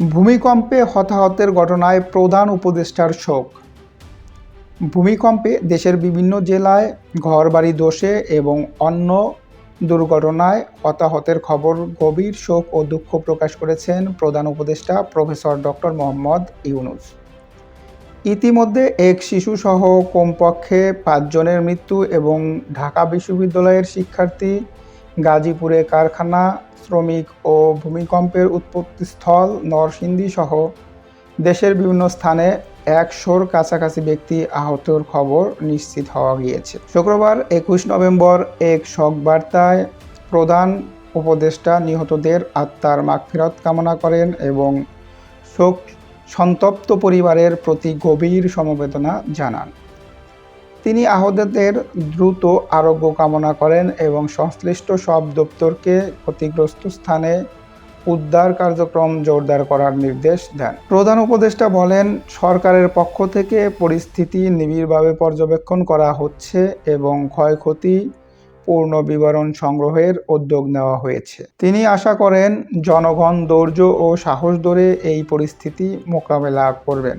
ভূমিকম্পে হতাহতের ঘটনায় প্রধান উপদেষ্টার শোক। ভূমিকম্পে দেশের বিভিন্ন জেলায় ঘরবাড়ি দোষে এবং অন্য দুর্ঘটনায় হতাহতের খবর, গভীর শোক ও দুঃখ প্রকাশ করেছেন প্রধান উপদেষ্টা প্রফেসর ডক্টর মোহাম্মদ ইউনুস। ইতিমধ্যে এক শিশুসহ কমপক্ষে পাঁচজনের মৃত্যু এবং ঢাকা বিশ্ববিদ্যালয়ের শিক্ষার্থী গাজীপুরে কারখানা, শ্রমিক ও ভূমিকম্পের উৎপত্তিস্থল নরসিংদী সহ দেশের বিভিন্ন স্থানে একশোর কাছাকাছি ব্যক্তি আহতর খবর নিশ্চিত হওয়া গিয়েছে। শুক্রবার একুশ নভেম্বর এক শোক বার্তায় প্রধান উপদেষ্টা নিহতদের আত্মার মাগফিরত কামনা করেন এবং শোক সন্তপ্ত পরিবারের প্রতি গভীর সমবেদনা জানান। তিনি আহতদের দ্রুত আরোগ্য কামনা করেন এবং সংশ্লিষ্ট সব দপ্তরকে ক্ষতিগ্রস্ত স্থানে উদ্ধার কার্যক্রম জোরদার করার নির্দেশ দেন। প্রধান উপদেষ্টা বলেন, সরকারের পক্ষ থেকে পরিস্থিতি নিবিড়ভাবে পর্যবেক্ষণ করা হচ্ছে এবং ক্ষয়ক্ষতি পূর্ণ বিবরণ সংগ্রহের উদ্যোগ নেওয়া হয়েছে। তিনি আশা করেন, জনগণ ধৈর্য ও সাহস ধরে এই পরিস্থিতি মোকাবেলা করবেন।